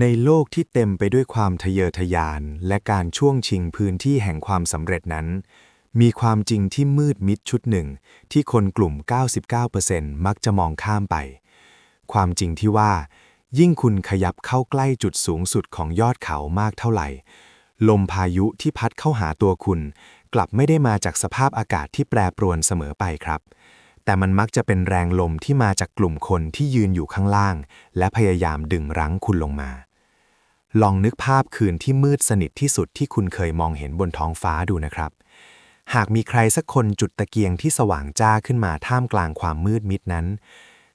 ในโลกที่เต็มไปด้วยความทะเยอทะยานและการช่วงชิงพื้นที่แห่งความสำเร็จนั้น มีความจริงที่มืดมิดชุดหนึ่ง ที่คนกลุ่ม 99%มักจะมองข้ามไป ความจริงที่ว่า ยิ่งคุณขยับเข้าใกล้จุดสูงสุดของยอดเขามากเท่าไหร่ ลมพายุที่พัดเข้าหาตัวคุณ กลับไม่ได้มาจากสภาพอากาศที่แปรปรวนเสมอไปครับ แต่มันมักจะเป็นแรงลมที่มาจากกลุ่มคนที่ยืนอยู่ข้างล่าง และพยายามดึงรั้งคุณลงมา ลองนึกภาพคืนที่มืดสนิทที่สุดที่คุณเคยมองเห็นบนท้องฟ้าดูนะครับ หากมีใครสักคนจุดตะเกียงที่สว่างจ้าขึ้นมาท่ามกลางความมืดมิดนั้น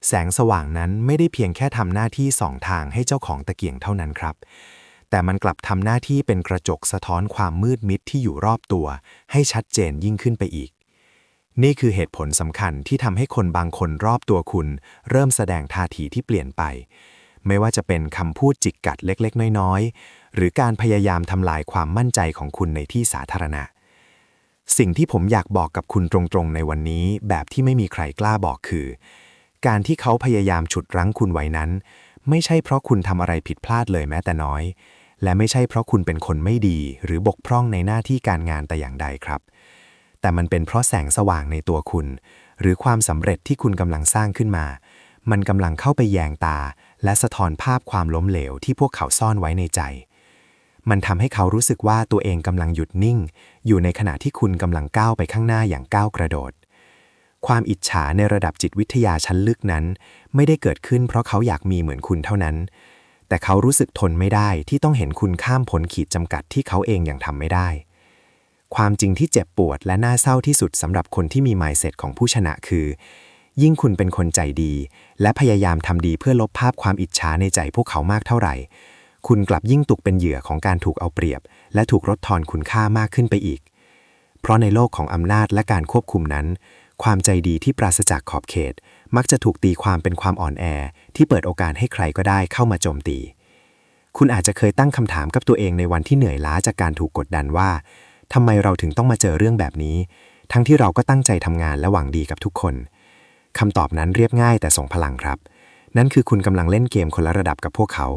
แสงสว่างนั้นไม่ได้เพียงแค่ทำหน้าที่ส่องทางให้เจ้าของตะเกียงเท่านั้นครับ แต่มันกลับทำหน้าที่เป็นกระจกสะท้อนความมืดมิดที่อยู่รอบตัว ให้ชัดเจนยิ่งขึ้นไปอีก นี่คือเหตุผลสำคัญที่ทำให้คนบางคนรอบตัวคุณ เริ่มแสดงท่าทีที่เปลี่ยนไป ไม่ว่าจะเป็นคำพูดจิกกัดเล็กๆ น้อยๆ หรือการพยายามทำลายความมั่นใจของคุณในที่สาธารณะ สิ่งที่ผมอยากบอกกับคุณตรงๆ ในวันนี้ แบบที่ไม่มีใครกล้าบอกคือ การที่เขาพยายามฉุดรั้งคุณไว้นั้น ไม่ใช่เพราะคุณทำอะไรผิดพลาดเลยแม้แต่น้อย และไม่ใช่เพราะคุณเป็นคนไม่ดี หรือบกพร่องในหน้าที่การงานแต่อย่างใดครับ แต่มันเป็นเพราะแสงสว่างในตัวคุณ หรือความสำเร็จที่คุณกำลังสร้างขึ้นมา มันกำลังเข้าไปแยงตา และสะท้อนภาพความล้มเหลวที่พวกเขาซ่อนไว้ในใจ มันทำให้เขารู้สึกว่าตัวเองกำลังหยุดนิ่ง อยู่ในขณะที่คุณกำลังก้าวไปข้างหน้าอย่างก้าวกระโดด ความอิจฉาในระดับจิตวิทยาชั้นลึกนั้น ไม่ได้เกิดขึ้นเพราะเขาอยากมีเหมือนคุณเท่านั้น แต่เขารู้สึกทนไม่ได้ที่ต้องเห็นคุณข้ามพ้นขีดจำกัดที่เขาเองยังทำไม่ได้ ความจริงที่เจ็บปวดและน่าเศร้าที่สุดสำหรับคนที่มี mindset ของผู้ชนะคือ ยิ่งคุณเป็นคนใจดี และพยายามทำดีเพื่อลบภาพความอิจฉาในใจพวกเขามากเท่าไหร่ คุณกลับยิ่งตกเป็นเหยื่อของการถูกเอาเปรียบ และถูกลดทอนคุณค่ามากขึ้นไปอีก เพราะในโลกของอำนาจและการควบคุมนั้น ความใจดีที่ปราศจากขอบเขต มักจะถูกตีความเป็นความอ่อนแอ ที่เปิดโอกาสให้ใครก็ได้เข้ามาโจมตี คุณอาจจะเคยตั้งคำถามกับตัวเองในวันที่เหนื่อยล้าจากการถูกกดดันว่า ทำไมเราถึงต้องมาเจอเรื่องแบบนี้ ทั้งที่เราก็ตั้งใจทำงานและหวังดีกับทุกคนคำตอบนั้นเรียบง่ายแต่ส่งพลังครับ นั่นคือคุณกำลังเล่นเกมคนละระดับกับพวกเขา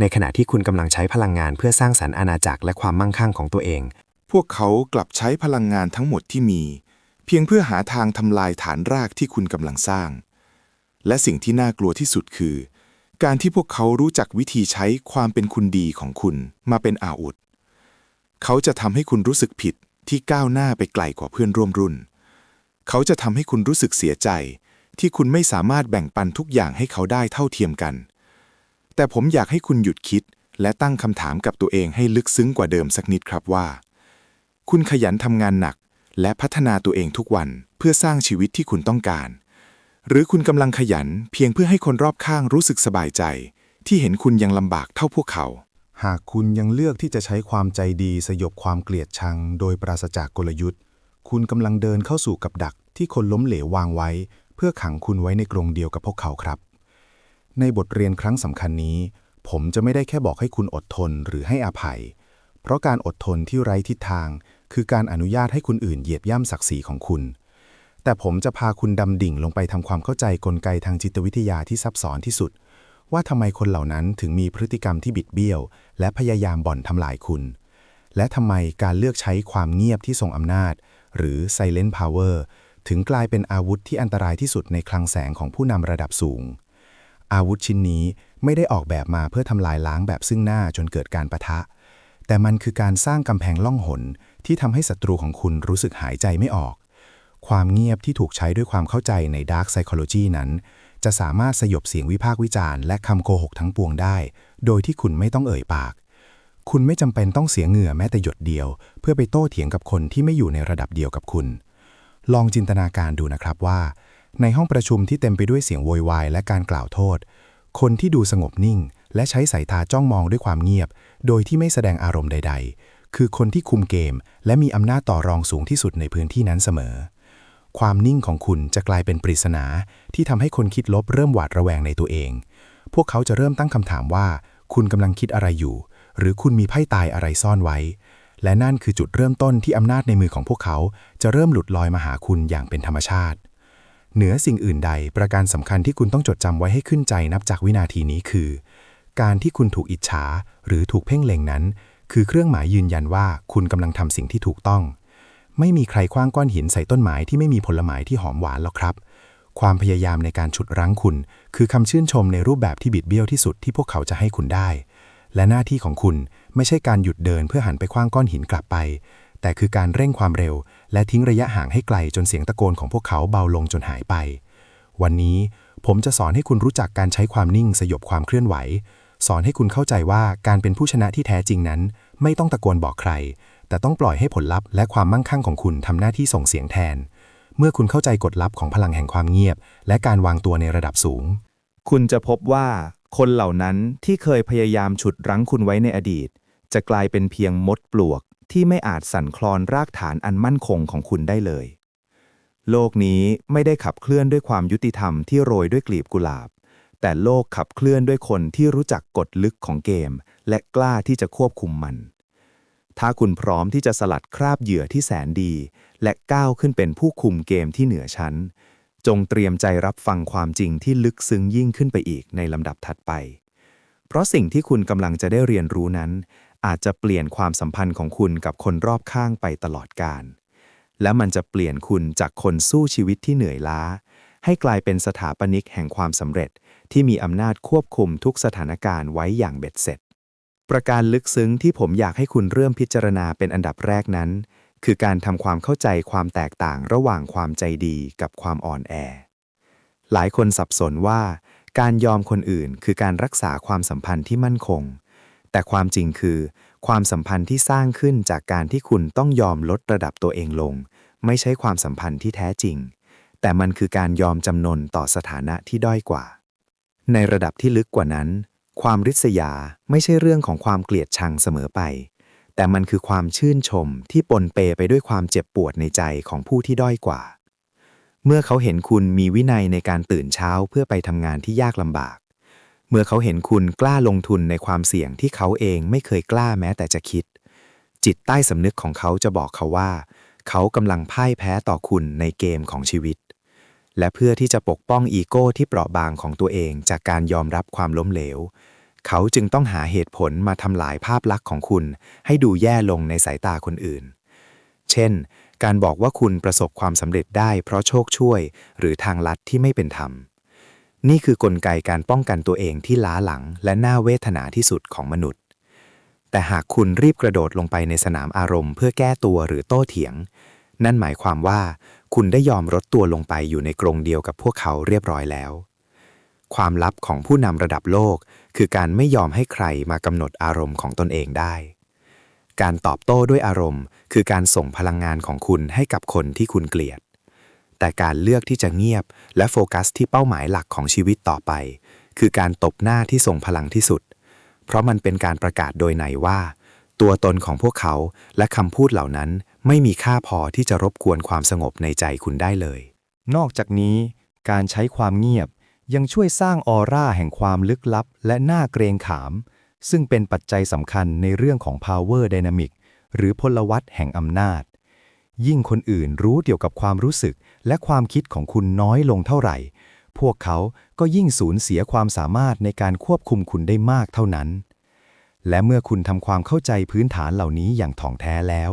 ในขณะที่คุณกำลังใช้พลังงานเพื่อสร้างสรรค์อาณาจักรและความมั่งคั่งของตัวเอง พวกเขากลับใช้พลังงานทั้งหมดที่มี เพียงเพื่อหาทางทำลายฐานรากที่คุณกำลังสร้าง และสิ่งที่น่ากลัวที่สุดคือ การที่พวกเขารู้จักวิธีใช้ความเป็นคุณดีของคุณมาเป็นอาวุธ เขาจะทำให้คุณรู้สึกผิดที่ก้าวหน้าไปไกลกว่าเพื่อนร่วมรุ่น เขาจะทำให้คุณรู้สึกเสียใจ ที่คุณไม่สามารถแบ่งปันทุกอย่างให้เขาได้เท่าเทียมกัน แต่ผมอยากให้คุณหยุดคิด และตั้งคำถามกับตัวเองให้ลึกซึ้งกว่าเดิมสักนิดครับว่า คุณขยันทำงานหนัก และพัฒนาตัวเองทุกวันเพื่อสร้างชีวิตที่คุณต้องการ หรือคุณกำลังขยันเพียงเพื่อให้คนรอบข้างรู้สึกสบายใจ ที่เห็นคุณยังลำบากเท่าพวกเขา หากคุณยังเลือกที่จะใช้ความใจดีสยบความเกลียดชัง โดยปราศจากกลยุทธ์ คุณกำลังเดินเข้าสู่กับดักที่คนล้มเหลววางไว้ เพื่อขังคุณไว้ในกรงเดียวกับพวกเขาครับ ในบทเรียนครั้งสำคัญนี้ ผมจะไม่ได้แค่บอกให้คุณอดทนหรือให้อภัย เพราะการอดทนที่ไร้ทิศทาง คือการอนุญาตให้คนอื่นเหยียบย่ำศักดิ์ศรีของคุณ แต่ผมจะพาคุณดำดิ่งลงไปทำความเข้าใจกลไกทางจิตวิทยาที่ซับซ้อนที่สุด ว่าทำไมคนเหล่านั้นถึงมีพฤติกรรมที่บิดเบี้ยว และพยายามบ่อนทำลายคุณ และทำไมการเลือกใช้ความเงียบที่ทรงอำนาจ หรือ silent power ถึงกลายเป็นอาวุธที่อันตรายที่สุดในคลังแสงของผู้นำระดับสูง อาวุธชิ้นนี้ไม่ได้ออกแบบมาเพื่อทำลายล้างแบบซึ่งหน้าจนเกิดการประทะ แต่มันคือการสร้างกำแพงล่องหนที่ทำให้ศัตรูของคุณรู้สึกหายใจไม่ออก ความเงียบที่ถูกใช้ด้วยความเข้าใจใน Dark Psychology นั้น จะสามารถสยบเสียงวิพากษ์วิจารณ์และคำโกหกทั้งปวงได้ โดยที่คุณไม่ต้องเอ่ยปาก คุณไม่จำเป็นต้องเสียเหงื่อแม้แต่หยดเดียว เพื่อไปโต้เถียงกับคนที่ไม่อยู่ในระดับเดียวกับคุณ ลองจินตนาการดูนะครับว่า ในห้องประชุมที่เต็มไปด้วยเสียงโวยวายและการกล่าวโทษ คนที่ดูสงบนิ่ง และใช้สายตาจ้องมองด้วยความเงียบ โดยที่ไม่แสดงอารมณ์ใด ๆ คือคนที่คุมเกม และมีอำนาจต่อรองสูงที่สุดในพื้นที่นั้นเสมอ ความนิ่งของคุณจะกลายเป็นปริศนาที่ทำให้คนคิดลบเริ่มหวาดระแวงในตัวเอง พวกเขาจะเริ่มตั้งคำถามว่า คุณกำลังคิดอะไรอยู่ หรือคุณมีไพ่ตายอะไรซ่อนไว้ และนั่นคือจุดเริ่มต้นที่อำนาจในมือของพวกเขา จะเริ่มหลุดลอยมาหาคุณอย่างเป็นธรรมชาติ เหนือสิ่งอื่นใด ประการสำคัญที่คุณต้องจดจำไว้ให้ขึ้นใจนับจากวินาทีนี้คือ การที่คุณถูกอิจฉา หรือถูกเพ่งเล็งนั้น คือเครื่องหมายยืนยันว่าคุณกำลังทำสิ่งที่ถูกต้อง ไม่มีใครคว้างก้อนหินใส่ต้นไม้ที่ไม่มีผลไม้ที่หอมหวานหรอกครับ ความพยายามในการฉุดรั้งคุณ คือคำชื่นชมในรูปแบบที่บิดเบี้ยวที่สุดที่พวกเขาจะให้คุณได้ และหน้าที่ของคุณไม่ใช่การหยุดเดินเพื่อหันไปคว้างก้อนหินกลับไป แต่คือการเร่งความเร็ว และทิ้งระยะห่างให้ไกลจนเสียงตะโกนของพวกเขาเบาลงจนหายไป วันนี้ผมจะสอนให้คุณรู้จักการใช้ความนิ่งสยบความเคลื่อนไหว สอนให้คุณเข้าใจว่าการเป็นผู้ชนะที่แท้จริงนั้น ไม่ต้องตะโกนบอกใคร แต่ต้องปล่อยให้ผลลัพธ์และความมั่งคั่งของคุณทำหน้าที่ส่งเสียงแทน เมื่อคุณเข้าใจกฎลับของพลังแห่งความเงียบ และการวางตัวในระดับสูง คุณจะพบว่าคนเหล่านั้นที่เคยพยายามฉุดรั้งคุณไว้ในอดีต จะกลายเป็นเพียงมดปลวกที่ไม่อาจสั่นคลอนรากฐานอันมั่นคงของคุณได้เลย โลกนี้ไม่ได้ขับเคลื่อนด้วยความยุติธรรมที่โรยด้วยกลีบกุหลาบ แต่โลกขับเคลื่อนด้วยคนที่รู้จักกฎลึกของเกม และกล้าที่จะควบคุมมัน ถ้าคุณพร้อมที่จะสลัดคราบเหยื่อที่แสนดี และก้าวขึ้นเป็นผู้คุมเกมที่เหนือชั้น จงเตรียมใจรับฟังความจริงที่ลึกซึ้งยิ่งขึ้นไปอีกในลำดับถัดไป เพราะสิ่งที่คุณกำลังจะได้เรียนรู้นั้น อาจจะเปลี่ยนความสัมพันธ์ของคุณกับคนรอบข้างไปตลอดกาลและมันจะเปลี่ยนคุณจากคนสู้ชีวิตที่เหนื่อยล้า ให้กลายเป็นสถาปนิกแห่งความสำเร็จที่มีอำนาจควบคุมทุกสถานการณ์ไว้อย่างเบ็ดเสร็จ ประการลึกซึ้งที่ผมอยากให้คุณเริ่มพิจารณาเป็นอันดับแรกนั้น คือการทำความเข้าใจความแตกต่างระหว่างความใจดีกับความอ่อนแอ หลายคนสับสนว่า การยอมคนอื่นคือการรักษาความสัมพันธ์ที่มั่นคง แต่ความจริงคือ ความสัมพันธ์ที่สร้างขึ้นจากการที่คุณต้องยอมลดระดับตัวเองลง ไม่ใช่ความสัมพันธ์ที่แท้จริง แต่มันคือการยอมจำนนต่อสถานะที่ด้อยกว่า ในระดับที่ลึกกว่านั้น ความริษยาไม่ใช่เรื่องของความเกลียดชังเสมอไป แต่มันคือความชื่นชมที่ปนเปไปด้วยความเจ็บปวดในใจของผู้ที่ด้อยกว่า เมื่อเขาเห็นคุณมีวินัยในการตื่นเช้าเพื่อไปทำงานที่ยากลำบาก เมื่อเขาเห็นคุณกล้าลงทุนในความเสี่ยงที่เขาเองไม่เคยกล้าแม้แต่จะคิด จิตใต้สำนึกของเขาจะบอกเขาว่า เขากำลังพ่ายแพ้ต่อคุณในเกมของชีวิต และเพื่อที่จะปกป้องอีโก้ที่เปราะบางของตัวเองจากการยอมรับความล้มเหลว เขาจึงต้องหาเหตุผลมาทำลายภาพลักษณ์ของคุณ ให้ดูแย่ลงในสายตาคนอื่น เช่น การบอกว่าคุณประสบความสำเร็จได้เพราะโชคช่วย หรือทางลัดที่ไม่เป็นธรรม นี่คือกลไกการป้องกันตัวเองที่ล้าหลังและน่าเวทนาที่สุดของมนุษย์ แต่หากคุณรีบกระโดดลงไปในสนามอารมณ์ เพื่อแก้ตัวหรือโต้เถียง นั่นหมายความว่า คุณได้ยอมลดตัวลงไปอยู่ในกรงเดียวกับพวกเขาเรียบร้อยแล้ว ความลับของผู้นำระดับโลก คือการไม่ยอมให้ใครมากำหนดอารมณ์ของตนเองได้ การตอบโต้ด้วยอารมณ์ คือการส่งพลังงานของคุณให้กับคนที่คุณเกลียด แต่การเลือกที่จะเงียบ และโฟกัสที่เป้าหมายหลักของชีวิตต่อไป คือการตบหน้าที่ส่งพลังที่สุด เพราะมันเป็นการประกาศโดยไหนว่า ตัวตนของพวกเขาและคำพูดเหล่านั้น ไม่มีค่าพอที่จะรบกวนความสงบในใจคุณได้เลย นอกจากนี้ การใช้ความเงียบยังช่วยสร้างออร่าแห่งความลึกลับ และน่าเกรงขาม ซึ่งเป็นปัจจัยสำคัญในเรื่องของ power dynamic หรือพลวัตแห่งอำนาจ ยิ่งคนอื่นรู้เกี่ยวกับความรู้สึกและความคิดของคุณน้อยลงเท่าไหร่ พวกเขาก็ยิ่งสูญเสียความสามารถในการควบคุมคุณได้มากเท่านั้น และเมื่อคุณทำความเข้าใจพื้นฐานเหล่านี้อย่างถ่องแท้แล้ว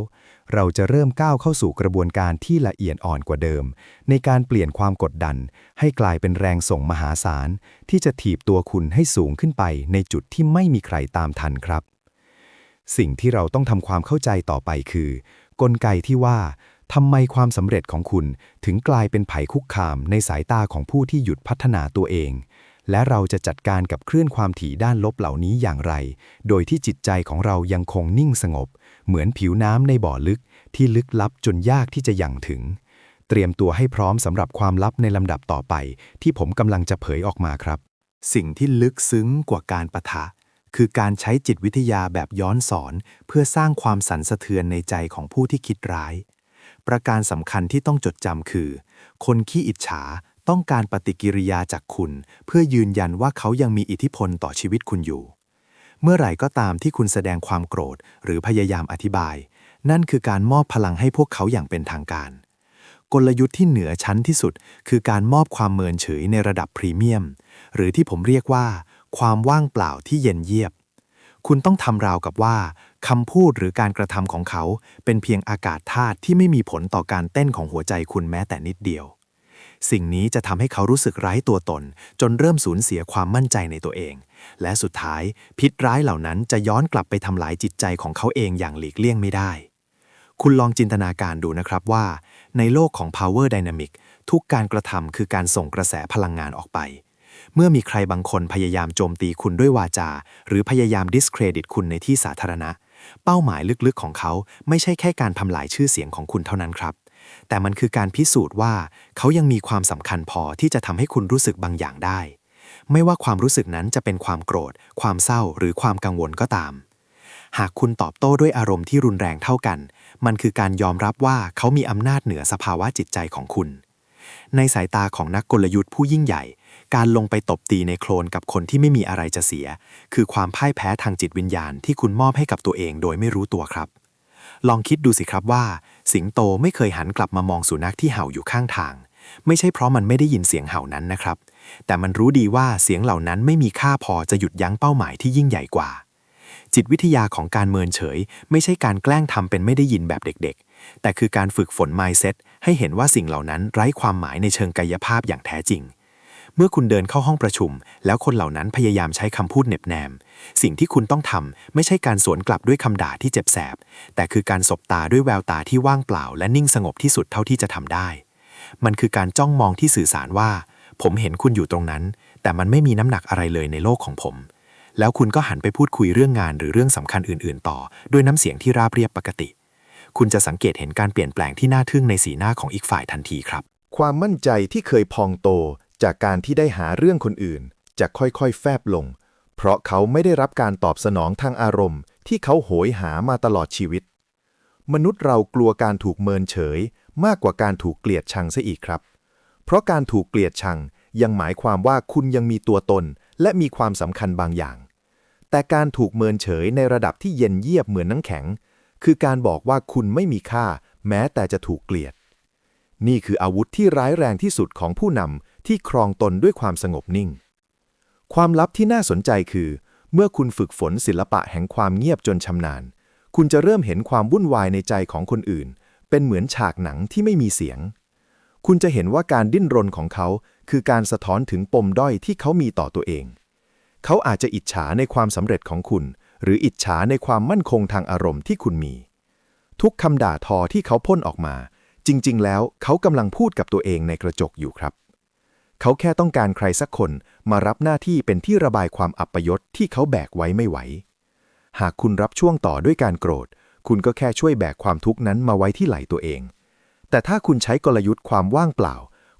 เราจะเริ่มก้าวเข้าสู่กระบวนการที่ละเอียดอ่อนกว่าเดิม ในการเปลี่ยนความกดดัน ให้กลายเป็นแรงส่งมหาศาล ที่จะถีบตัวคุณให้สูงขึ้นไปในจุดที่ไม่มีใครตามทันครับ สิ่งที่เราต้องทำความเข้าใจต่อไปคือ กลไกที่ว่าทำไมความสำเร็จของคุณถึงกลายเป็นไผ่คุกคามในสายตาของผู้ที่หยุดพัฒนาตัวเอง และเราจะจัดการกับคลื่นความถี่ด้านลบเหล่านี้อย่างไร โดยที่จิตใจของเรายังคงนิ่งสงบ เหมือนผิวน้ำในบ่อลึกที่ลึกลับจนยากที่จะยั่งถึง เตรียมตัวให้พร้อมสำหรับความลับในลำดับต่อไป ที่ผมกำลังจะเผยออกมาครับ สิ่งที่ลึกซึ้งกว่าการปะทะ คือการใช้จิตวิทยาแบบย้อนสอน เพื่อสร้างความสั่นสะเทือนในใจของผู้ที่คิดร้าย ประการสำคัญที่ต้องจดจำคือ คนขี้อิจฉา ต้องการปฏิกิริยาจากคุณ เพื่อยืนยันว่าเขายังมีอิทธิพลต่อชีวิตคุณอยู่ เมื่อไหร่ก็ตามที่คุณแสดงความโกรธ หรือพยายามอธิบาย นั่นคือการมอบพลังให้พวกเขาอย่างเป็นทางการ กลยุทธ์ที่เหนือชั้นที่สุด คือการมอบความเมินเฉยในระดับพรีเมียม หรือที่ผมเรียกว่า ความว่างเปล่าที่เย็นเยียบ คุณต้องทำราวกับว่าคำพูดหรือการกระทำของเขา เป็นเพียงอากาศธาตุที่ไม่มีผลต่อการเต้นของหัวใจคุณแม้แต่นิดเดียว สิ่งนี้จะทำให้เขารู้สึกไร้ตัวตน จนเริ่มสูญเสียความมั่นใจในตัวเอง และสุดท้ายพิษร้ายเหล่านั้นจะย้อนกลับไปทำลายจิตใจของเขาเองอย่างหลีกเลี่ยงไม่ได้ คุณลองจินตนาการดูนะครับว่า ในโลกของ power dynamic ทุกการกระทำคือการส่งกระแสพลังงานออกไป เมื่อมีใครบางคนพยายามโจมตีคุณด้วยวาจา หรือพยายาม discredit คุณในที่สาธารณะ เป้าหมายลึกๆของเขาไม่ใช่แค่การทำลายชื่อเสียงของคุณเท่านั้นครับ แต่มันคือการพิสูจน์ว่าเขายังมีความสำคัญพอที่จะทำให้คุณรู้สึกบางอย่างได้ ไม่ว่าความรู้สึกนั้นจะเป็นความโกรธ ความเศร้าหรือความกังวลก็ตาม หากคุณตอบโต้ด้วยอารมณ์ที่รุนแรงเท่ากัน มันคือการยอมรับว่าเขามีอำนาจเหนือสภาวะจิตใจของคุณ ในสายตาของนักกลยุทธ์ผู้ยิ่งใหญ่ การลงไปตบตีในโคลนกับคนที่ไม่มีอะไรจะเสีย คือความพ่ายแพ้ทางจิตวิญญาณที่คุณมอบให้กับตัวเองโดยไม่รู้ตัวครับ ลองคิดดูสิครับว่า สิงโตไม่เคยหันกลับมามองสุนัขที่เห่าอยู่ข้างทาง ไม่ใช่เพราะมันไม่ได้ยินเสียงเห่านั้นนะครับ แต่มันรู้ดีว่าเสียงเหล่านั้นไม่มีค่าพอจะหยุดยั้งเป้าหมายที่ยิ่งใหญ่กว่า จิตวิทยาของการเมินเฉย ไม่ใช่การแกล้งทำเป็นไม่ได้ยินแบบเด็กๆ แต่คือการฝึกฝน mindset ให้เห็นว่าสิ่งเหล่านั้นไร้ความหมายในเชิงกายภาพอย่างแท้จริง เมื่อคุณเดินเข้าห้องประชุม แล้วคนเหล่านั้นพยายามใช้คำพูดเหน็บแนม สิ่งที่คุณต้องทำไม่ใช่การสวนกลับด้วยคำด่าที่เจ็บแสบ แต่คือการสบตาด้วยแววตาที่ว่างเปล่า และนิ่งสงบที่สุดเท่าที่จะทำได้ มันคือการจ้องมองที่สื่อสารว่า ผมเห็นคุณอยู่ตรงนั้น แต่มันไม่มีน้ำหนักอะไรเลยในโลกของผม แล้วคุณก็หันไปพูดคุยเรื่องงานหรือเรื่องสำคัญอื่น ๆ ต่อ ด้วยน้ำเสียงที่ราบเรียบปกติ คุณจะสังเกตเห็นการเปลี่ยนแปลงที่น่าทึ่งในสีหน้าของอีกฝ่ายทันทีครับ ความมั่นใจที่เคยพองโต จากการที่ได้หาเรื่องคนอื่น จะค่อยๆ แฟบลง เพราะเขาไม่ได้รับการตอบสนองทางอารมณ์ ที่เขาโหยหามาตลอดชีวิต มนุษย์เรากลัวการถูกเมินเฉย มากกว่าการถูกเกลียดชังซะอีกครับ เพราะการถูกเกลียดชังยังหมายความว่าคุณยังมีตัวตน และมีความสำคัญบางอย่าง แต่การถูกเมินเฉยในระดับที่เย็นเยียบเหมือนน้ำแข็ง คือการบอกว่าคุณไม่มีค่า แม้แต่จะถูกเกลียด นี่คืออาวุธที่ร้ายแรงที่สุดของผู้นำ ที่ครองตนด้วยความสงบนิ่ง ความลับที่น่าสนใจคือ เมื่อคุณฝึกฝนศิลปะแห่งความเงียบจนชำนาญ คุณจะเริ่มเห็นความวุ่นวายในใจของคนอื่น เป็นเหมือนฉากหนังที่ไม่มีเสียง คุณจะเห็นว่าการดิ้นรนของเขา คือการสะท้อนถึงปมด้อยที่เขามีต่อตัวเอง เขาอาจจะอิจฉาในความสำเร็จของคุณ หรืออิจฉาในความมั่นคงทางอารมณ์ที่คุณมี ทุกคำด่าทอที่เขาพ่นออกมาจริง ๆ แล้วเขากำลังพูดกับตัวเองในกระจกอยู่ครับ เขาแค่ต้องการใครสักคนมารับหน้าที่เป็นที่ระบายความอัปยศที่เขาแบกไว้ไม่ไหว หากคุณรับช่วงต่อด้วยการโกรธ คุณก็แค่ช่วยแบกความทุกข์นั้นมาไว้ที่ไหล่ตัวเอง แต่ถ้าคุณใช้กลยุทธ์ความว่างเปล่า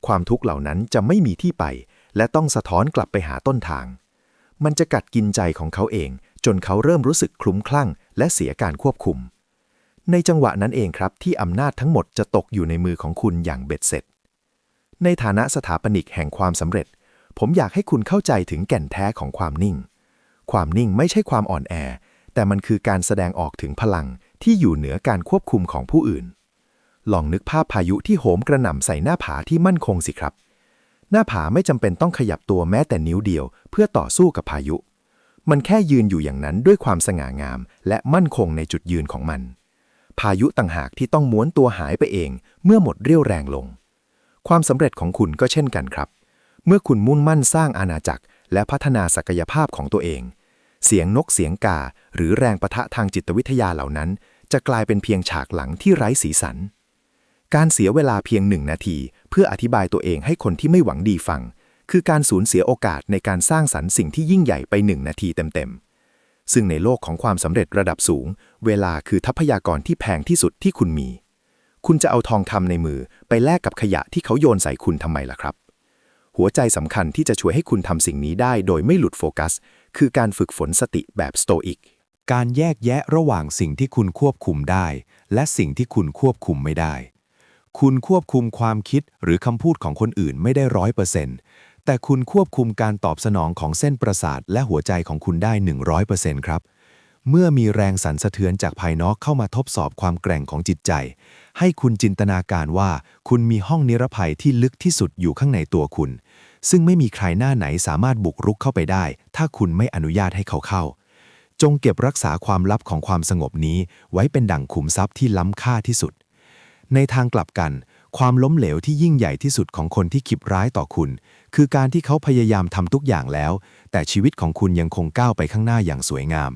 ความทุกข์เหล่านั้นจะไม่มีที่ไป และต้องสะท้อนกลับไปหาต้นทาง มันจะกัดกินใจของเขาเอง จนเขาเริ่มรู้สึกคลุ้มคลั่ง และเสียการควบคุม ในจังหวะนั้นเองครับที่อำนาจทั้งหมดจะตกอยู่ในมือของคุณอย่างเบ็ดเสร็จ ในฐานะสถาปนิกแห่งความสำเร็จ ผมอยากให้คุณเข้าใจถึงแก่นแท้ของความนิ่ง ความนิ่งไม่ใช่ความอ่อนแอ แต่มันคือการแสดงออกถึงพลังที่อยู่เหนือการควบคุมของผู้อื่น ลองนึกภาพพายุที่โหมกระหน่ำใส่หน้าผาที่มั่นคงสิครับ หน้าผาไม่จำเป็นต้องขยับตัวแม้แต่นิ้วเดียว เพื่อต่อสู้กับพายุ มันแค่ยืนอยู่อย่างนั้นด้วยความสง่างาม และมั่นคงในจุดยืนของมัน พายุต่างหากที่ต้องม้วนตัวหายไปเอง เมื่อหมดเรี่ยวแรงลง ความสำเร็จของคุณก็เช่นกันครับ เมื่อคุณมุ่งมั่นสร้างอาณาจักร และพัฒนาศักยภาพของตัวเอง เสียงนกเสียงกา หรือแรงประทะทางจิตวิทยาเหล่านั้น จะกลายเป็นเพียงฉากหลังที่ไร้สีสัน การเสียเวลาเพียงหนึ่งนาที เพื่ออธิบายตัวเองให้คนที่ไม่หวังดีฟัง คือการสูญเสียโอกาสในการสร้างสรรค์สิ่งที่ยิ่งใหญ่ไปหนึ่งนาทีเต็มๆซึ่งในโลกของความสำเร็จระดับสูง เวลาคือทรัพยากรที่แพงที่สุดที่คุณมี คุณจะเอาทองคำในมือไปแลกกับขยะที่เขาโยนใส่คุณทำไมล่ะครับ หัวใจสำคัญที่จะช่วยให้คุณทำสิ่งนี้ได้โดยไม่หลุดโฟกัส คือการฝึกฝนสติแบบสโตอิก การแยกแยะระหว่างสิ่งที่คุณควบคุมได้ และสิ่งที่คุณควบคุมไม่ได้ คุณควบคุมความคิดหรือคำพูดของคนอื่นไม่ได้ร้อยเปอร์เซ็นต์แต่คุณควบคุมการตอบสนองของเส้นประสาทและหัวใจของคุณได้ 100%ครับ เมื่อมีแรงสั่นสะเทือนจากภายนอกเข้ามาทดสอบความแกร่งของจิตใจ ให้คุณจินตนาการว่า คุณมีห้องนิรภัยที่ลึกที่สุดอยู่ข้างในตัวคุณ ซึ่งไม่มีใครหน้าไหนสามารถบุกรุกเข้าไปได้ ถ้าคุณไม่อนุญาตให้เขาเข้า จงเก็บรักษาความลับของความสงบนี้ ไว้เป็นดั่งขุมทรัพย์ที่ล้ำค่าที่สุด ในทางกลับกัน ความล้มเหลวที่ยิ่งใหญ่ที่สุดของคนที่คิดร้ายต่อคุณ คือการที่เขาพยายามทำทุกอย่างแล้ว แต่ชีวิตของคุณยังคงก้าวไปข้างหน้าอย่างสวยงาม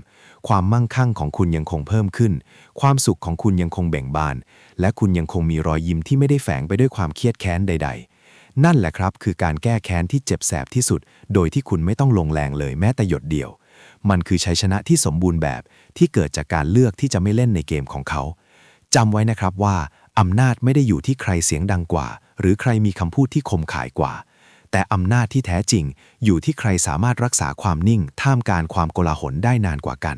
ความมั่งคั่งของคุณยังคงเพิ่มขึ้น ความสุขของคุณยังคงเบ่งบาน และคุณยังคงมีรอยยิ้มที่ไม่ได้แฝงไปด้วยความเครียดแค้นใด ๆ นั่นแหละครับ คือการแก้แค้นที่เจ็บแสบที่สุด โดยที่คุณไม่ต้องลงแรงเลยแม้แต่หยดเดียว มันคือชัยชนะที่สมบูรณ์แบบที่เกิดจากการเลือกที่จะไม่เล่นในเกมของเขาจำไว้นะครับว่า อำนาจไม่ได้อยู่ที่ใครเสียงดังกว่า หรือใครมีคำพูดที่คมขายกว่า แต่อำนาจที่แท้จริง อยู่ที่ใครสามารถรักษาความนิ่ง ท่ามกลางความโกลาหลได้นานกว่ากัน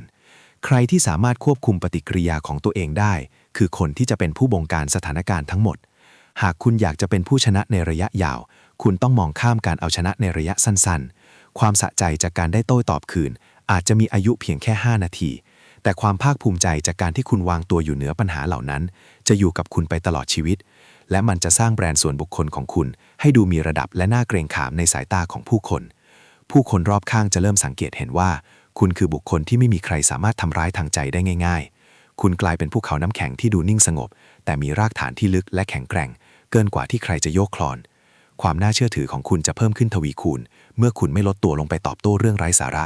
ใครที่สามารถควบคุมปฏิกิริยาของตัวเองได้ คือคนที่จะเป็นผู้บงการสถานการณ์ทั้งหมด หากคุณอยากจะเป็นผู้ชนะในระยะยาว คุณต้องมองข้ามการเอาชนะในระยะสั้นๆ ความสะใจจากการได้โต้ตอบคืน อาจจะมีอายุเพียงแค่ 5 นาที แต่ความภาคภูมิใจจากการที่คุณวางตัวอยู่เหนือปัญหาเหล่านั้น จะอยู่กับคุณไปตลอดชีวิต และมันจะสร้างแบรนด์ส่วนบุคคลของคุณ ให้ดูมีระดับและน่าเกรงขามในสายตาของผู้คน ผู้คนรอบข้างจะเริ่มสังเกตเห็นว่า คุณคือบุคคลที่ไม่มีใครสามารถทำร้ายทางใจได้ง่าย ๆ คุณกลายเป็นภูเขาน้ำแข็งที่ดูนิ่งสงบ แต่มีรากฐานที่ลึกและแข็งแกร่ง เกินกว่าที่ใครจะโยกคลอน ความน่าเชื่อถือของคุณจะเพิ่มขึ้นทวีคูณ เมื่อคุณไม่ลดตัวลงไปตอบโต้เรื่องไร้สาระ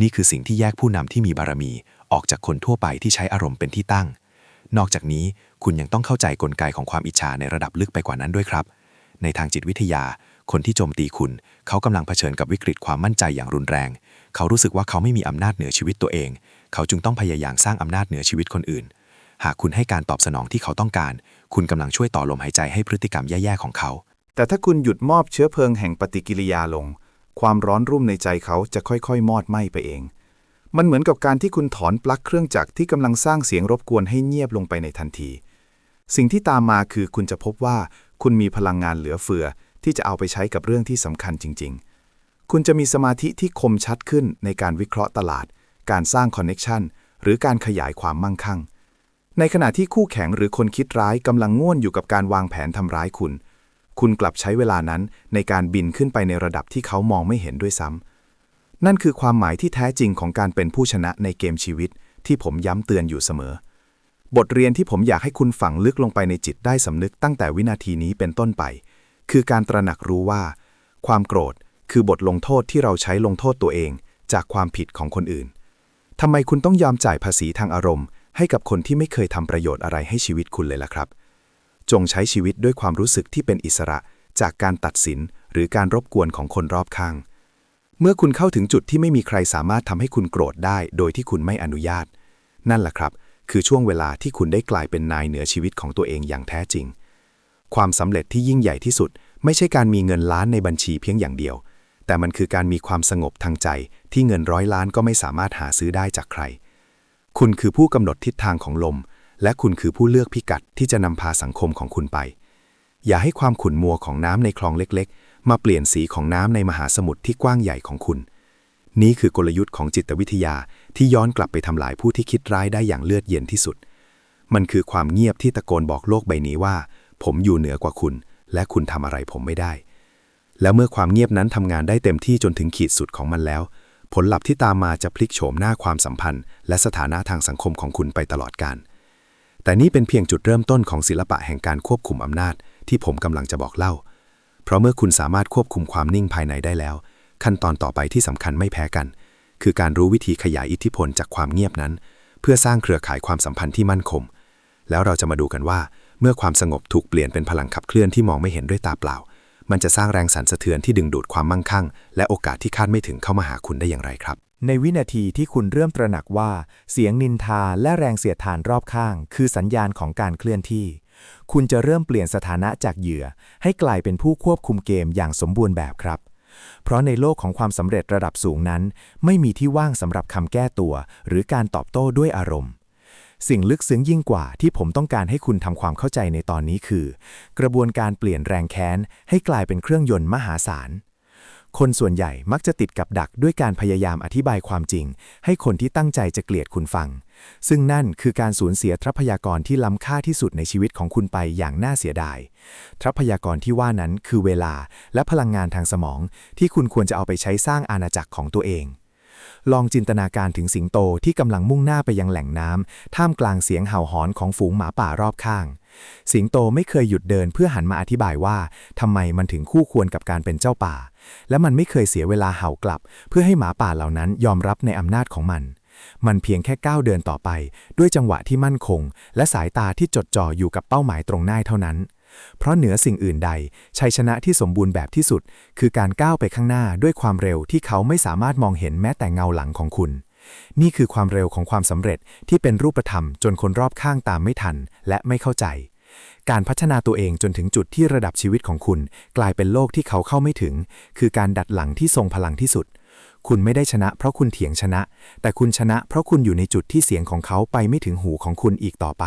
นี่คือสิ่งที่แยกผู้นำที่มีบารมี ออกจากคนทั่วไปที่ใช้อารมณ์เป็นที่ตั้ง นอกจากนี้คุณยังต้องเข้าใจกลไกของความอิจฉาในระดับลึกไปกว่านั้นด้วยครับ ในทางจิตวิทยา คนที่โจมตีคุณ เขากำลังเผชิญกับวิกฤตความมั่นใจอย่างรุนแรง เขารู้สึกว่าเขาไม่มีอำนาจเหนือชีวิตตัวเอง เขาจึงต้องพยายามสร้างอำนาจเหนือชีวิตคนอื่น หากคุณให้การตอบสนองที่เขาต้องการ คุณกำลังช่วยต่อลมหายใจให้พฤติกรรมแย่ๆของเขา แต่ถ้าคุณหยุดมอบเชื้อเพลิงแห่งปฏิกิริยาลง ความร้อนรุ่มในใจเขาจะค่อยๆ มอดไหม้ไปเอง มันเหมือนกับการที่คุณถอนปลั๊กเครื่องจักรที่กำลังสร้างเสียงรบกวนให้เงียบลงไปในทันที สิ่งที่ตามมาคือคุณจะพบว่าคุณมีพลังงานเหลือเฟือ ที่จะเอาไปใช้กับเรื่องที่สำคัญจริง ๆ คุณจะมีสมาธิที่คมชัดขึ้นในการวิเคราะห์ตลาด การสร้างคอนเน็ชันหรือการขยายความมั่งคั่ง ในขณะที่คู่แข่งหรือคนคิดร้ายกำลังง่วนอยู่กับการวางแผนทำร้ายคุณ คุณกลับใช้เวลานั้นในการบินขึ้นไปในระดับที่เขามองไม่เห็นด้วยซ้ำ นั่นคือความหมายที่แท้จริงของการเป็นผู้ชนะในเกมชีวิต ที่ผมย้ำเตือนอยู่เสมอ บทเรียนที่ผมอยากให้คุณฝังลึกลงไปในจิตได้สำนึกตั้งแต่วินาทีนี้เป็นต้นไป คือการตระหนักรู้ว่า ความโกรธคือบทลงโทษที่เราใช้ลงโทษตัวเอง จากความผิดของคนอื่นทำไมคุณต้องยอมจ่ายภาษีทางอารมณ์ ให้กับคนที่ไม่เคยทำประโยชน์อะไรให้ชีวิตคุณเลยล่ะครับ จงใช้ชีวิตด้วยความรู้สึกที่เป็นอิสระ จากการตัดสินหรือการรบกวนของคนรอบข้าง มื่อคุณเข้าถึงจุดที่ไม่มีใครสามารถทำให้คุณโกรธได้ โดยที่คุณไม่อนุญาต นั่นแหละครับ คือช่วงเวลาที่คุณได้กลายเป็นนายเหนือชีวิตของตัวเองอย่างแท้จริง ความสำเร็จที่ยิ่งใหญ่ที่สุด ไม่ใช่การมีเงินล้านในบัญชีเพียงอย่างเดียว แต่มันคือการมีความสงบทางใจ ที่เงินร้อยล้านก็ไม่สามารถหาซื้อได้จากใคร คุณคือผู้กำหนดทิศทางของลม และคุณคือผู้เลือกพิกัดที่จะนำพาสังคมของคุณไป อย่าให้ความขุ่นมัวของน้ำในคลองเล็กๆ มาเปลี่ยนสีของน้ำในมหาสมุทรที่กว้างใหญ่ของคุณ นี่คือกลยุทธ์ของจิตวิทยาที่ย้อนกลับไปทำลายผู้ที่คิดร้ายได้อย่างเลือดเย็นที่สุด มันคือความเงียบที่ตะโกนบอกโลกใบนี้ว่า ผมอยู่เหนือกว่าคุณ และคุณทำอะไรผมไม่ได้ แล้วเมื่อความเงียบนั้นทำงานได้เต็มที่จนถึงขีดสุดของมันแล้ว ผลลัพธ์ที่ตามมาจะพลิกโฉมหน้าความสัมพันธ์ และสถานะทางสังคมของคุณไปตลอดกาลแต่นี่เป็นเพียงจุดเริ่มต้นของศิลปะแห่งการควบคุมอำนาจ ที่ผมกำลังจะบอกเล่า เพราะเมื่อคุณสามารถควบคุมความนิ่งภายในได้แล้ว ขั้นตอนต่อไปที่สำคัญไม่แพ้กัน คือการรู้วิธีขยายอิทธิพลจากความเงียบนั้น เพื่อสร้างเครือข่ายความสัมพันธ์ที่มั่นคง แล้วเราจะมาดูกันว่า เมื่อความสงบถูกเปลี่ยนเป็นพลังขับเคลื่อนที่มองไม่เห็นด้วยตาเปล่า มันจะสร้างแรงสั่นสะเทือนที่ดึงดูดความมั่งคั่ง และโอกาสที่คาดไม่ถึงเข้ามาหาคุณได้อย่างไรครับในวินาทีที่คุณเริ่มตระหนักว่า เสียงนินทาและแรงเสียดทานรอบข้าง คือสัญญาณของการเคลื่อนที่ คุณจะเริ่มเปลี่ยนสถานะจากเหยื่อ ให้กลายเป็นผู้ควบคุมเกมอย่างสมบูรณ์แบบครับ เพราะในโลกของความสำเร็จระดับสูงนั้น ไม่มีที่ว่างสำหรับคำแก้ตัว หรือการตอบโต้ด้วยอารมณ์ สิ่งลึกซึ้งยิ่งกว่าที่ผมต้องการให้คุณทำความเข้าใจในตอนนี้คือ กระบวนการเปลี่ยนแรงแค้น ให้กลายเป็นเครื่องยนต์มหาศาลคนส่วนใหญ่มักจะติดกับดักด้วยการพยายามอธิบายความจริง ให้คนที่ตั้งใจจะเกลียดคุณฟัง ซึ่งนั่นคือการสูญเสียทรัพยากรที่ล้ำค่าที่สุดในชีวิตของคุณไปอย่างน่าเสียดาย ทรัพยากรที่ว่านั้นคือเวลาและพลังงานทางสมอง ที่คุณควรจะเอาไปใช้สร้างอาณาจักรของตัวเอง ลองจินตนาการถึงสิงโตที่กำลังมุ่งหน้าไปยังแหล่งน้ำท่ามกลางเสียงเห่าหอนของฝูงหมาป่ารอบข้าง สิงโตไม่เคยหยุดเดินเพื่อหันมาอธิบายว่าทำไมมันถึงคู่ควรกับการเป็นเจ้าป่า และมันไม่เคยเสียเวลาเห่ากลับ เพื่อให้หมาป่าเหล่านั้นยอมรับในอำนาจของมัน มันเพียงแค่ก้าวเดินต่อไป ด้วยจังหวะที่มั่นคง และสายตาที่จดจ่ออยู่กับเป้าหมายตรงหน้าเท่านั้น เพราะเหนือสิ่งอื่นใด ชัยชนะที่สมบูรณ์แบบที่สุด คือการก้าวไปข้างหน้าด้วยความเร็วที่เขาไม่สามารถมองเห็นแม้แต่เงาหลังของคุณ นี่คือความเร็วของความสำเร็จที่เป็นรูปธรรม จนคนรอบข้างตามไม่ทัน และไม่เข้าใจการพัฒนาตัวเองจนถึงจุดที่ระดับชีวิตของคุณ กลายเป็นโลกที่เขาเข้าไม่ถึง คือการดัดหลังที่ทรงพลังที่สุด คุณไม่ได้ชนะเพราะคุณเถียงชนะ แต่คุณชนะเพราะคุณอยู่ในจุดที่เสียงของเขาไปไม่ถึงหูของคุณอีกต่อไป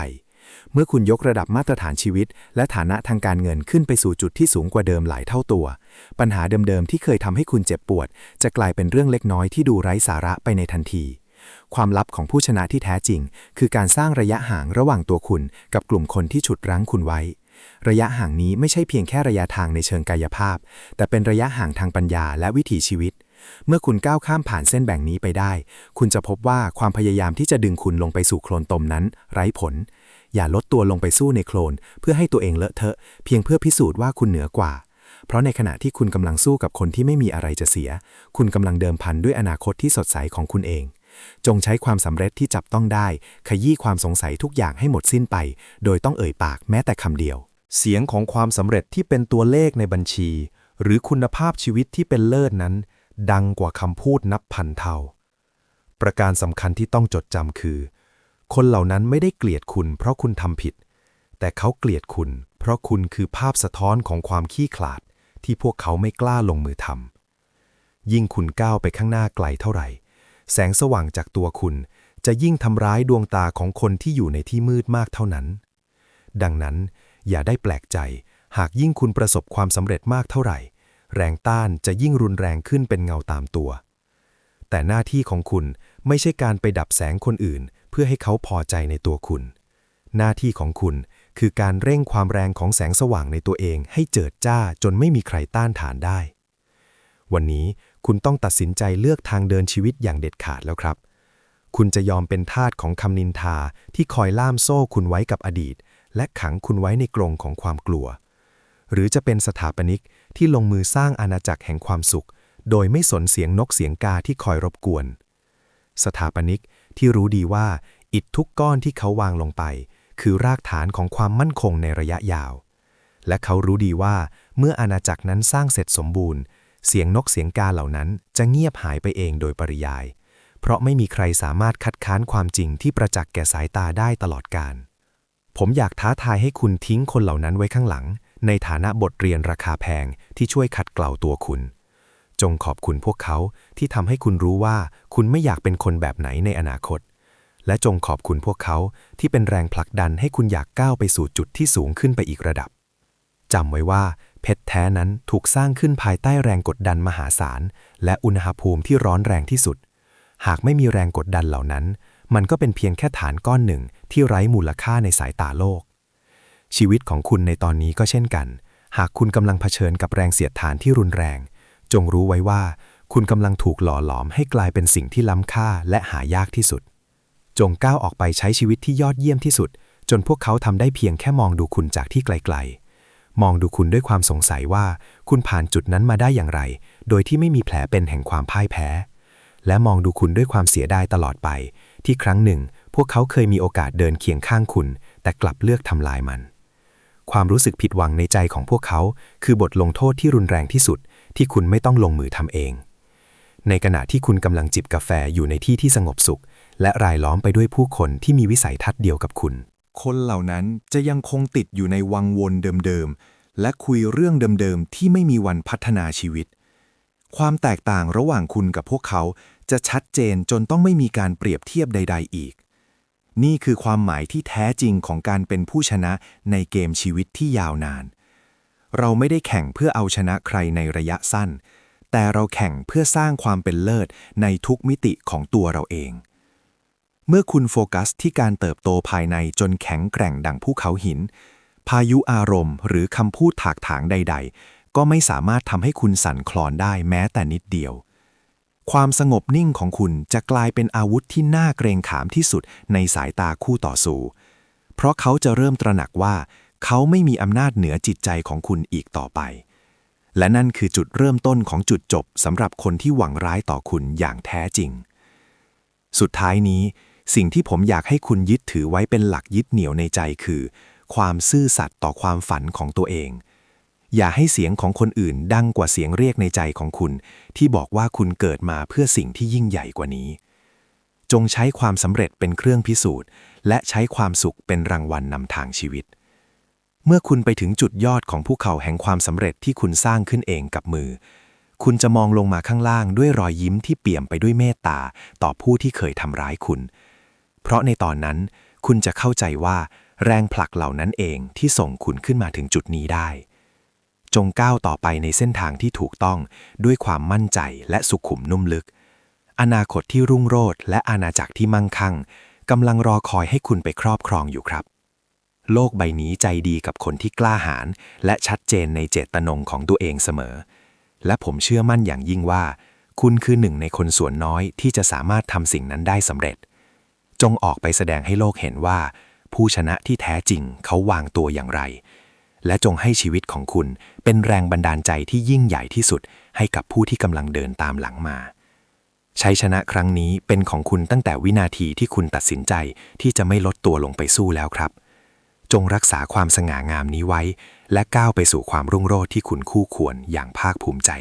เมื่อคุณยกระดับมาตรฐานชีวิต และฐานะทางการเงินขึ้นไปสู่จุดที่สูงกว่าเดิมหลายเท่าตัว ปัญหาเดิมๆที่เคยทำให้คุณเจ็บปวด จะกลายเป็นเรื่องเล็กน้อยที่ดูไร้สาระไปในทันทีความลับของผู้ชนะที่แท้จริง คือการสร้างระยะห่างระหว่างตัวคุณ กับกลุ่มคนที่ฉุดรั้งคุณไว้ ระยะห่างนี้ไม่ใช่เพียงแค่ระยะทางในเชิงกายภาพ แต่เป็นระยะห่างทางปัญญาและวิถีชีวิต เมื่อคุณก้าวข้ามผ่านเส้นแบ่งนี้ไปได้ คุณจะพบว่าความพยายามที่จะดึงคุณลงไปสู่โคลนตมนั้น ไร้ผล อย่าลดตัวลงไปสู้ในโคลน เพื่อให้ตัวเองเลอะเทอะ เพียงเพื่อพิสูจน์ว่าคุณเหนือกว่า เพราะในขณะที่คุณกำลังสู้กับคนที่ไม่มีอะไรจะเสีย คุณกำลังเดิมพันด้วยอนาคตที่สดใสของคุณเอง จงใช้ความสำเร็จที่จับต้องได้ ขยี้ความสงสัยทุกอย่างให้หมดสิ้นไป โดยต้องเอ่ยปากแม้แต่คำเดียว เสียงของความสำเร็จที่เป็นตัวเลขในบัญชี หรือคุณภาพชีวิตที่เป็นเลิศนั้น ดังกว่าคำพูดนับพันเท่า ประการสำคัญที่ต้องจดจำคือ คนเหล่านั้นไม่ได้เกลียดคุณเพราะคุณทำผิด แต่เขาเกลียดคุณ เพราะคุณคือภาพสะท้อนของความขี้ขลาด ที่พวกเขาไม่กล้าลงมือทำยิ่งคุณก้าวไปข้างหน้าไกลเท่าไหร่ แสงสว่างจากตัวคุณจะยิ่งทำร้ายดวงตาของคนที่อยู่ในที่มืดมากเท่านั้น ดังนั้นอย่าได้แปลกใจ หากยิ่งคุณประสบความสำเร็จมากเท่าไหร่ แรงต้านจะยิ่งรุนแรงขึ้นเป็นเงาตามตัว แต่หน้าที่ของคุณไม่ใช่การไปดับแสงคนอื่น เพื่อให้เขาพอใจในตัวคุณ หน้าที่ของคุณคือการเร่งความแรงของแสงสว่างในตัวเองให้เจิดจ้าจนไม่มีใครต้านทานได้ วันนี้คุณต้องตัดสินใจเลือกทางเดินชีวิตอย่างเด็ดขาดแล้วครับ คุณจะยอมเป็นทาสของคำนินทาที่คอยล่ามโซ่คุณไว้กับอดีต และขังคุณไว้ในกรงของความกลัว หรือจะเป็นสถาปนิกที่ลงมือสร้างอาณาจักรแห่งความสุข โดยไม่สนเสียงนกเสียงกาที่คอยรบกวน สถาปนิกที่รู้ดีว่าอิฐทุกก้อนที่เขาวางลงไป คือรากฐานของความมั่นคงในระยะยาว และเขารู้ดีว่าเมื่ออาณาจักรนั้นสร้างเสร็จสมบูรณ์ เสียงนกเสียงกาเหล่านั้นจะเงียบหายไปเองโดยปริยาย เพราะไม่มีใครสามารถคัดค้านความจริงที่ประจักษ์แก่สายตาได้ตลอดกาลผมอยากท้าทายให้คุณทิ้งคนเหล่านั้นไว้ข้างหลัง ในฐานะบทเรียนราคาแพงที่ช่วยขัดเกลาตัวคุณ จงขอบคุณพวกเขาที่ทำให้คุณรู้ว่าคุณไม่อยากเป็นคนแบบไหนในอนาคต และจงขอบคุณพวกเขาที่เป็นแรงผลักดันให้คุณอยากก้าวไปสู่จุดที่สูงขึ้นไปอีกระดับจำไว้ว่าเพชรแท้นั้นถูกสร้างขึ้นภายใต้แรงกดดันมหาศาล และอุณหภูมิที่ร้อนแรงที่สุด หากไม่มีแรงกดดันเหล่านั้น มันก็เป็นเพียงแค่ฐานก้อนหนึ่งที่ไร้มูลค่าในสายตาโลก ชีวิตของคุณในตอนนี้ก็เช่นกัน หากคุณกำลังเผชิญกับแรงเสียดทานที่รุนแรง จงรู้ไว้ว่า คุณกำลังถูกหล่อหลอมให้กลายเป็นสิ่งที่ล้ำค่าและหายากที่สุด จงก้าวออกไปใช้ชีวิตที่ยอดเยี่ยมที่สุด จนพวกเขาทำได้เพียงแค่มองดูคุณจากที่ไกลๆ มองดูคุณด้วยความสงสัยว่า คุณผ่านจุดนั้นมาได้อย่างไร โดยที่ไม่มีแผลเป็นแห่งความพ่ายแพ้ และมองดูคุณด้วยความเสียดายตลอดไป ที่ครั้งหนึ่ง พวกเขาเคยมีโอกาสเดินเคียงข้างคุณ แต่กลับเลือกทำลายมัน ความรู้สึกผิดหวังในใจของพวกเขา คือบทลงโทษที่รุนแรงที่สุด ที่คุณไม่ต้องลงมือทำเอง ในขณะที่คุณกำลังจิบกาแฟอยู่ในที่ที่สงบสุข และรายล้อมไปด้วยผู้คนที่มีวิสัยทัศน์เดียวกับคุณ คนเหล่านั้นจะยังคงติดอยู่ในวังวนเดิมๆ และคุยเรื่องเดิมๆ ที่ไม่มีวันพัฒนาชีวิต ความแตกต่างระหว่างคุณกับพวกเขาจะชัดเจนจนต้องไม่มีการเปรียบเทียบใด ๆ อีก นี่คือความหมายที่แท้จริงของการเป็นผู้ชนะในเกมชีวิตที่ยาวนาน เราไม่ได้แข่งเพื่อเอาชนะใครในระยะสั้น แต่เราแข่งเพื่อสร้างความเป็นเลิศในทุกมิติของตัวเราเอง เมื่อคุณโฟกัสที่การเติบโตภายในจนแข็งแกร่งดังภูเขาหิน พายุอารมณ์ หรือคำพูดถากถางใด ๆ ก็ไม่สามารถทำให้คุณสั่นคลอนได้แม้แต่นิดเดียว ความสงบนิ่งของคุณจะกลายเป็นอาวุธที่น่าเกรงขามที่สุดในสายตาคู่ต่อสู้ เพราะเขาจะเริ่มตระหนักว่า เขาไม่มีอำนาจเหนือจิตใจของคุณอีกต่อไป และนั่นคือจุดเริ่มต้นของจุดจบสำหรับคนที่หวังร้ายต่อคุณอย่างแท้จริง สุดท้ายนี้ สิ่งที่ผมอยากให้คุณยึดถือไว้เป็นหลักยึดเหนี่ยวในใจคือ ความซื่อสัตย์ต่อความฝันของตัวเอง อย่าให้เสียงของคนอื่นดังกว่าเสียงเรียกในใจของคุณ ที่บอกว่าคุณเกิดมาเพื่อสิ่งที่ยิ่งใหญ่กว่านี้ จงใช้ความสำเร็จเป็นเครื่องพิสูจน์ และใช้ความสุขเป็นรางวัลนนำทางชีวิต เมื่อคุณไปถึงจุดยอดของภูเขาแห่งความสำเร็จที่คุณสร้างขึ้นเองกับมือ คุณจะมองลงมาข้างล่างด้วยรอยยิ้มที่เปี่ยมไปด้วยเมตตาต่อผู้ที่เคยทำร้ายคุณ เพราะในตอนนั้นคุณจะเข้าใจว่า แรงผลักเหล่านั้นเองที่ส่งคุณขึ้นมาถึงจุดนี้ได้ จงก้าวต่อไปในเส้นทางที่ถูกต้องด้วยความมั่นใจและสุขุมนุ่มลึก อนาคตที่รุ่งโรจน์และอาณาจักรที่มั่งคั่งกำลังรอคอยให้คุณไปครอบครองอยู่ครับ โลกใบนี้ใจดีกับคนที่กล้าหาญและชัดเจนในเจตนงของตัวเองเสมอ และผมเชื่อมั่นอย่างยิ่งว่า คุณคือหนึ่งในคนส่วนน้อยที่จะสามารถทำสิ่งนั้นได้สำเร็จ จงออกไปแสดงให้โลกเห็นว่า ผู้ชนะที่แท้จริงเขาวางตัวอย่างไร และจงให้ชีวิตของคุณเป็นแรงบันดาลใจที่ยิ่งใหญ่ที่สุด ให้กับผู้ที่กำลังเดินตามหลังมา ชัยชนะครั้งนี้เป็นของคุณตั้งแต่วินาทีที่คุณตัดสินใจที่จะไม่ลดตัวลงไปสู้แล้วครับ จงรักษาความสง่างามนี้ไว้ และก้าวไปสู่ความรุ่งโรจน์ที่คุณคู่ควรอย่างภาคภูมิใจ